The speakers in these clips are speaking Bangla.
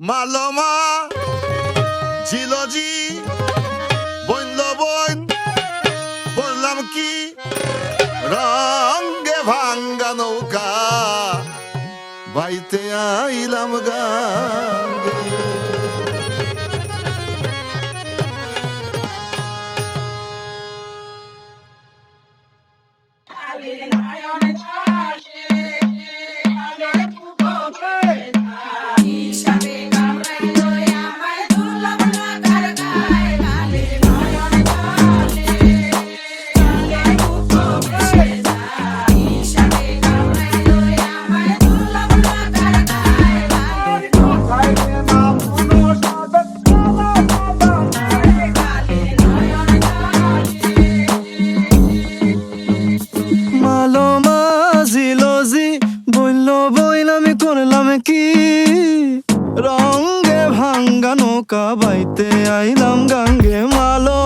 মালমা ঝিলজি বইল বইন বললাম কি? রঙ্গে ভাঙ্গা নৌকা বাইতে আইলাম গাঙ্গে। করলাম কি রঙ্গে ভাঙ্গা নৌকা বাইতে আইলাম গাঙ্গে মালো।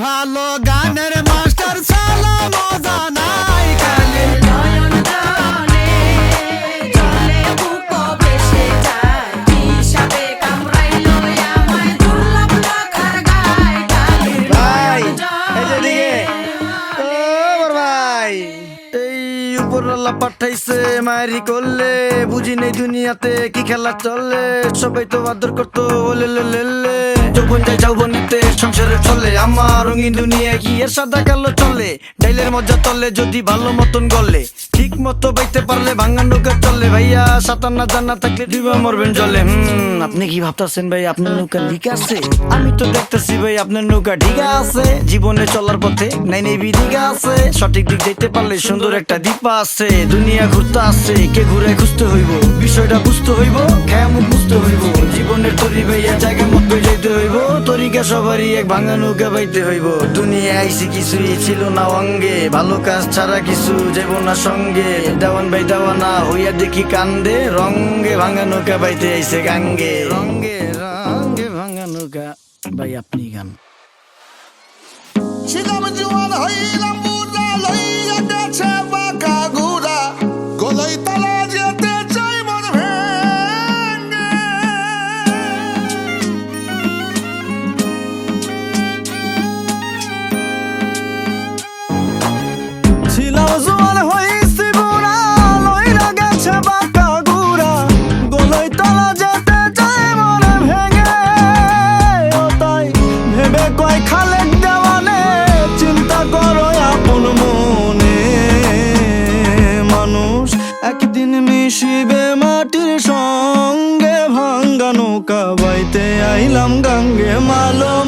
ভালো গানের মাস্টার সালা মজা নাই কালে নয়ন জলে জলে বুক বেশে যায় বিষাদে কামড়াইলো আমায় দুর্লভ লাখার গায় কালির ভাই, এই যে জলে এদিকে। ও বড় ভাই। এই উপরওয়ালা পাঠাইছে মারি করলে। বুঝি নেই দুনিয়াতে কি খেলা চলে। সবাই তো আদর করতো ওলে লে। লে লে যৌবন যাই যৌবনিতে সংসারে চলে আমার রঙিন দুনিয়া কি এর সাদা কালো চলে? ডাইলের মজা তলে, যদি ভালো মতন গলে। ঠিক মতো বাইতে পারলে ভাঙা নৌকা চলে ভাইয়া। সাঁতার না জানা থাকলে ডিবা মরবেন জলে। হুম, আপনি কি ভাবতেছেন ভাই, আপনার নৌকা ঠিক আছে? আমি তো দেখতেছি ভাই, আপনার নৌকা ঠিক আছে। জীবনে চলার পথে নাই নেই বিদিকা আছে। সঠিক দিক দেখতে পারলে সুন্দর একটা দীপা আছে। দুনিয়া ঘুরতে আছে, কে ঘুরে খুঁজতে হইব? বিষয়টা বুঝতে হইব মুখ বুঝতে হইব। জীবনের তরি ভাইয়া, জায়গা মতো যাইতে হইব। তরিকা সবারই এক ভাঙা নৌকা বাইতে হইব। দুনিয়া আইসি কিছুই ছিল না অঙ্গে। ভালো কাজ ছাড়া কিছু যাব না সঙ্গে। সঙ্গে দেওয়ান ভাই দেওয়ানা, হইয়া দেখি কান্দে, রঙ্গে ভাঙা নৌকা বাইতে আইসে গাঙ্গে। রঙ্গে রঙ্গে ভাঙা নৌকা ভাই আপনি গান। সেটা জীবন হইলাম লইয়া গেছে Am I malum